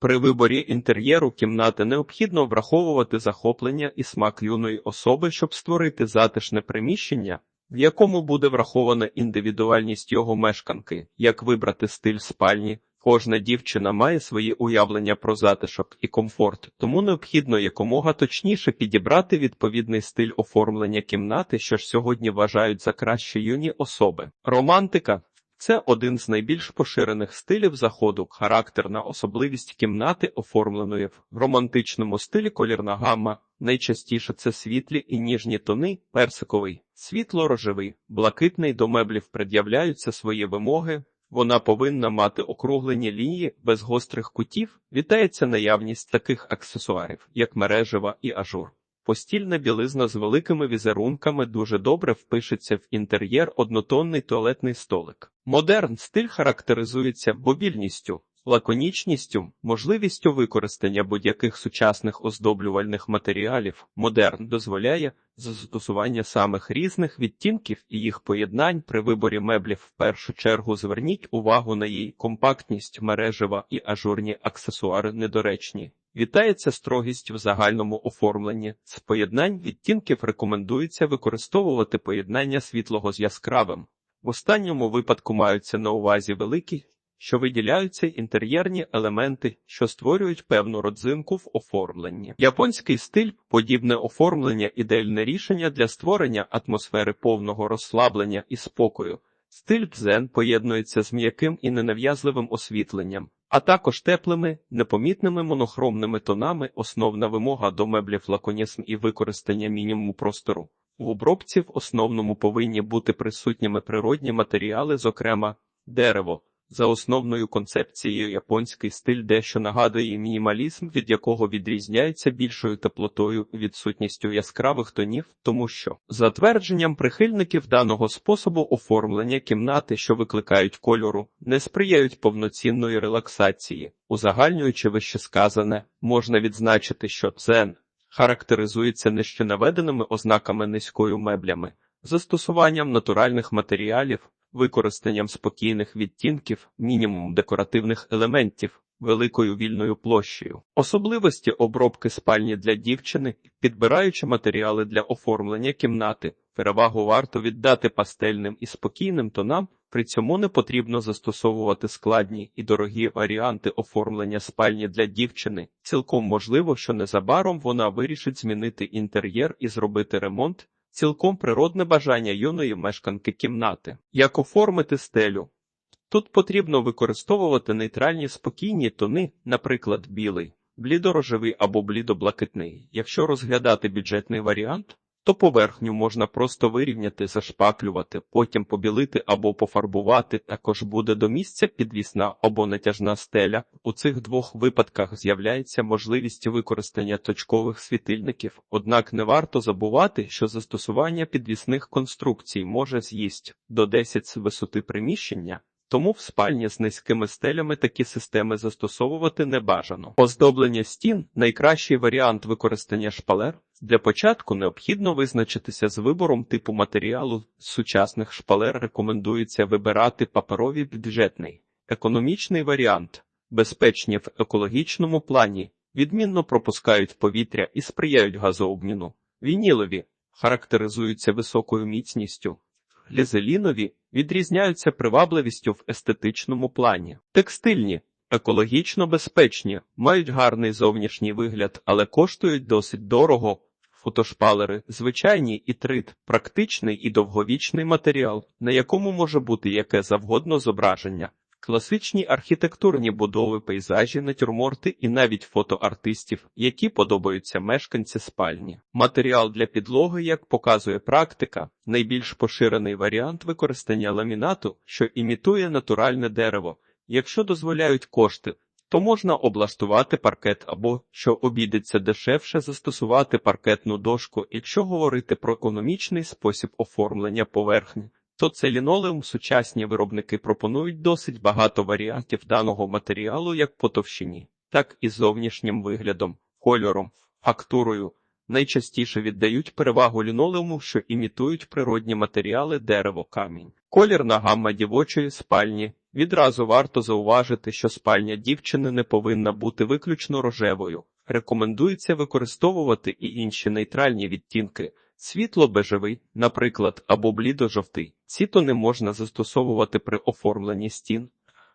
При виборі інтер'єру кімнати необхідно враховувати захоплення і смак юної особи, щоб створити затишне приміщення, в якому буде врахована індивідуальність його мешканки, як вибрати стиль спальні. Кожна дівчина має свої уявлення про затишок і комфорт, тому необхідно якомога точніше підібрати відповідний стиль оформлення кімнати, що ж сьогодні вважають за краще юні особи. Романтика це один з найбільш поширених стилів заходу, характерна особливість кімнати, оформленої в романтичному стилі колірна гамма. Найчастіше це світлі і ніжні тони, персиковий, світло-рожевий, блакитний до меблів пред'являються свої вимоги. Вона повинна мати округлені лінії без гострих кутів. Вітається наявність таких аксесуарів, як мережева і ажур. Постільна білизна з великими візерунками дуже добре впишеться в інтер'єр однотонний туалетний столик. Модерн стиль характеризується мобільністю, лаконічністю, можливістю використання будь-яких сучасних оздоблювальних матеріалів. Модерн дозволяє застосування самих різних відтінків і їх поєднань при виборі меблів. В першу чергу зверніть увагу на її компактність, мережева і ажурні аксесуари недоречні. Вітається строгість в загальному оформленні. З поєднань відтінків рекомендується використовувати поєднання світлого з яскравим. В останньому випадку маються на увазі великі, що виділяються інтер'єрні елементи, що створюють певну родзинку в оформленні. Японський стиль, подібне оформлення, ідеальне рішення для створення атмосфери повного розслаблення і спокою. Стиль дзен поєднується з м'яким і ненав'язливим освітленням, а також теплими, непомітними монохромними тонами, основна вимога до меблів лаконізм і використання мінімуму простору. У обробці в основному повинні бути присутніми природні матеріали, зокрема дерево. За основною концепцією японський стиль дещо нагадує мінімалізм, від якого відрізняється більшою теплотою, відсутністю яскравих тонів, тому що за твердженням прихильників даного способу оформлення кімнати, що викликають кольору, не сприяють повноцінної релаксації. Узагальнюючи вище сказане, можна відзначити, що цен характеризується нижче наведеними ознаками низькою меблями, застосуванням натуральних матеріалів використанням спокійних відтінків, мінімум декоративних елементів, великою вільною площею, особливості обробки спальні для дівчини, підбираючи матеріали для оформлення кімнати, перевагу варто віддати пастельним і спокійним тонам. При цьому не потрібно застосовувати складні і дорогі варіанти оформлення спальні для дівчини. Цілком можливо, що незабаром вона вирішить змінити інтер'єр і зробити ремонт, цілком природне бажання юної мешканки кімнати. Як оформити стелю? Тут потрібно використовувати нейтральні спокійні тони, наприклад, білий, блідорожевий або блідоблакитний. Якщо розглядати бюджетний варіант, то поверхню можна просто вирівняти, зашпаклювати, потім побілити або пофарбувати. Також буде до місця підвісна або натяжна стеля. У цих двох випадках з'являється можливість використання точкових світильників, однак не варто забувати, що застосування підвісних конструкцій може з'їсть до 10 з висоти приміщення. Тому в спальні з низькими стелями такі системи застосовувати не бажано. Оздоблення стін найкращий варіант використання шпалер. Для початку необхідно визначитися з вибором типу матеріалу. Сучасних шпалер рекомендується вибирати паперовий бюджетний, економічний варіант, безпечні в екологічному плані, відмінно пропускають повітря і сприяють газообміну. Вінілові характеризуються високою міцністю. Лізелінові відрізняються привабливістю в естетичному плані. Текстильні екологічно безпечні, мають гарний зовнішній вигляд, але коштують досить дорого. Фотошпалери звичайні і трит, практичний і довговічний матеріал, на якому може бути яке завгодно зображення. Класичні архітектурні будови, пейзажі, натюрморти і навіть фото артистів, які подобаються мешканці спальні. Матеріал для підлоги, як показує практика, найбільш поширений варіант використання ламінату, що імітує натуральне дерево. Якщо дозволяють кошти, то можна облаштувати паркет або, що обійдеться дешевше, застосувати паркетну дошку, якщо говорити про економічний спосіб оформлення поверхні то це лінолеум сучасні виробники пропонують досить багато варіантів даного матеріалу як по товщині, так і зовнішнім виглядом, кольором, фактурою. Найчастіше віддають перевагу лінолеуму, що імітують природні матеріали дерево, камінь. Колірна гамма дівочої спальні Відразу варто зауважити, що спальня дівчини не повинна бути виключно рожевою. Рекомендується використовувати і інші нейтральні відтінки. Світло-бежевий, наприклад, або блідо-жовтий. Ці тони можна застосовувати при оформленні стін.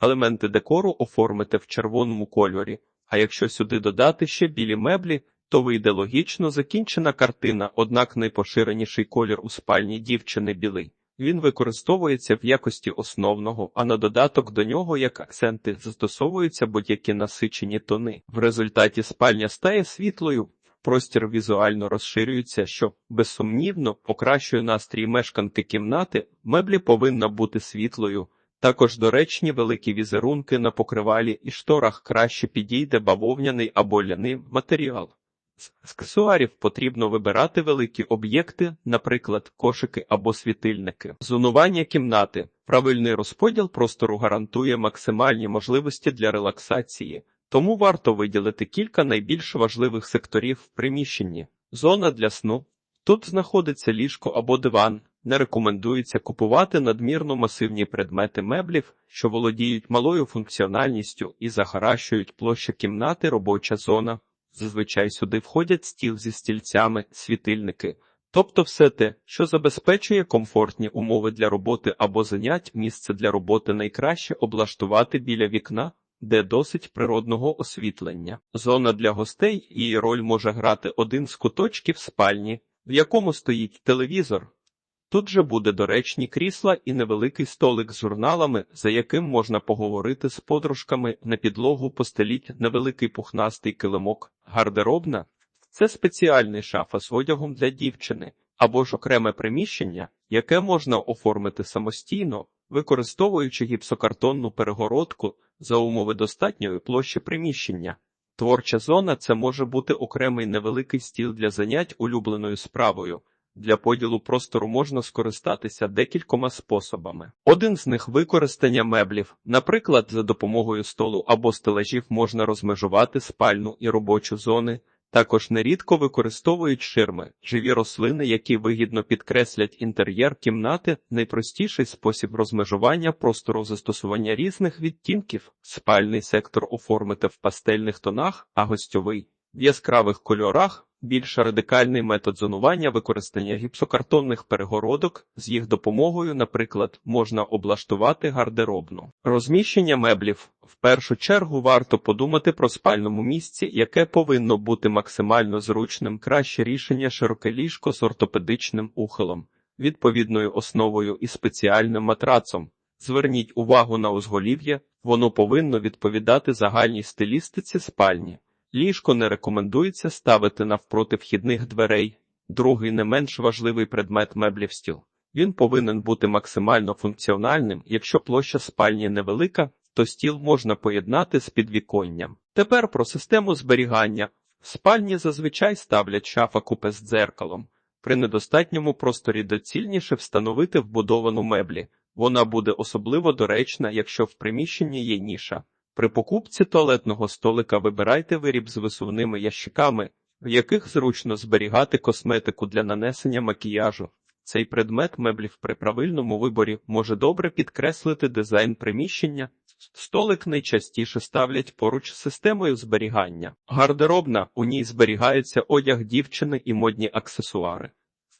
Елементи декору оформити в червоному кольорі, а якщо сюди додати ще білі меблі, то вийде логічно закінчена картина, однак найпоширеніший колір у спальні дівчини білий. Він використовується в якості основного, а на додаток до нього як акценти застосовуються будь-які насичені тони. В результаті спальня стає світлою, простір візуально розширюється, що, безсумнівно, покращує настрій мешканки кімнати, меблі повинна бути світлою. Також доречні великі візерунки на покривалі і шторах краще підійде бавовняний або ляний матеріал. З аксесуарів потрібно вибирати великі об'єкти, наприклад, кошики або світильники. Зонування кімнати. Правильний розподіл простору гарантує максимальні можливості для релаксації, тому варто виділити кілька найбільш важливих секторів в приміщенні. Зона для сну. Тут знаходиться ліжко або диван. Не рекомендується купувати надмірно масивні предмети меблів, що володіють малою функціональністю і захаращують площу кімнати робоча зона. Зазвичай сюди входять стіл зі стільцями, світильники, тобто все те, що забезпечує комфортні умови для роботи або занять, місце для роботи найкраще облаштувати біля вікна, де досить природного освітлення. Зона для гостей її роль може грати один з куточків спальні, в якому стоїть телевізор. Тут же буде доречні крісла і невеликий столик з журналами, за яким можна поговорити з подружками на підлогу постеліть невеликий пухнастий килимок, гардеробна. Це спеціальний шафа з одягом для дівчини або ж окреме приміщення, яке можна оформити самостійно, використовуючи гіпсокартонну перегородку за умови достатньої площі приміщення. Творча зона це може бути окремий невеликий стіл для занять улюбленою справою. Для поділу простору можна скористатися декількома способами. Один з них використання меблів. Наприклад, за допомогою столу або стелажів можна розмежувати спальну і робочу зони. Також нерідко використовують ширми, живі рослини, які вигідно підкреслять інтер'єр кімнати, найпростіший спосіб розмежування простору застосування різних відтінків, спальний сектор оформити в пастельних тонах, а гостьовий в яскравих кольорах. Більш радикальний метод зонування використання гіпсокартонних перегородок з їх допомогою, наприклад, можна облаштувати гардеробну. Розміщення меблів в першу чергу варто подумати про спальному місці, яке повинно бути максимально зручним, краще рішення широке ліжко з ортопедичним ухилом, відповідною основою і спеціальним матрацом. Зверніть увагу на узголів'я, воно повинно відповідати загальній стилістиці спальні. Ліжко не рекомендується ставити навпроти вхідних дверей. Другий не менш важливий предмет меблів стіл. Він повинен бути максимально функціональним. Якщо площа спальні невелика, то стіл можна поєднати з підвіконням. Тепер про систему зберігання. В спальні зазвичай ставлять шафа купе з дзеркалом. При недостатньому просторі доцільніше встановити вбудовану меблі. Вона буде особливо доречна, якщо в приміщенні є ніша. При покупці туалетного столика вибирайте виріб з висувними ящиками, в яких зручно зберігати косметику для нанесення макіяжу. Цей предмет меблів при правильному виборі може добре підкреслити дизайн приміщення. Столик найчастіше ставлять поруч з системою зберігання. Гардеробна у ній зберігається одяг дівчини і модні аксесуари.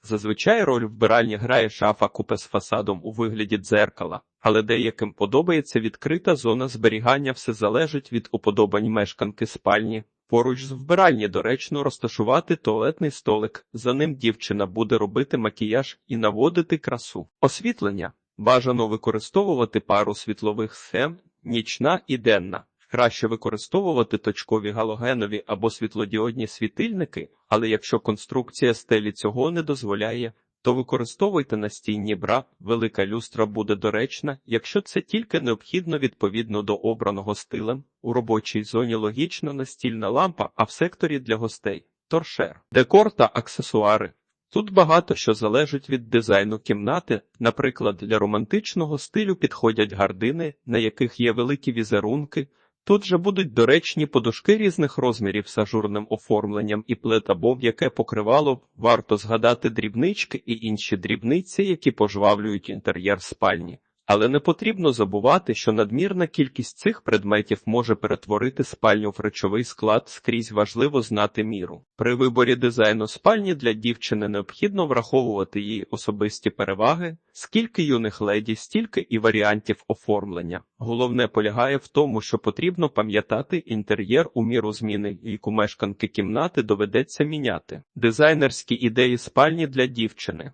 Зазвичай роль вбиральні грає шафа купе з фасадом у вигляді дзеркала, але деяким подобається відкрита зона зберігання, все залежить від уподобань мешканки спальні. Поруч з вбиральні доречно розташувати туалетний столик, за ним дівчина буде робити макіяж і наводити красу. Освітлення бажано використовувати пару світлових схем, нічна і денна. Краще використовувати точкові галогенові або світлодіодні світильники, але якщо конструкція стелі цього не дозволяє, то використовуйте настійні бра, велика люстра буде доречна, якщо це тільки необхідно відповідно до обраного стилем, у робочій зоні логічно настільна лампа, а в секторі для гостей торшер, декор та аксесуари. Тут багато що залежить від дизайну кімнати, наприклад, для романтичного стилю підходять гардини, на яких є великі візерунки. Тут же будуть доречні подушки різних розмірів з ажурним оформленням і плит або яке покривало варто згадати дрібнички і інші дрібниці, які пожвавлюють інтер'єр спальні. Але не потрібно забувати, що надмірна кількість цих предметів може перетворити спальню в речовий склад скрізь важливо знати міру. При виборі дизайну спальні для дівчини необхідно враховувати її особисті переваги, скільки юних леді, стільки і варіантів оформлення. Головне полягає в тому, що потрібно пам'ятати інтер'єр у міру зміни, яку мешканки кімнати доведеться міняти. Дизайнерські ідеї спальні для дівчини.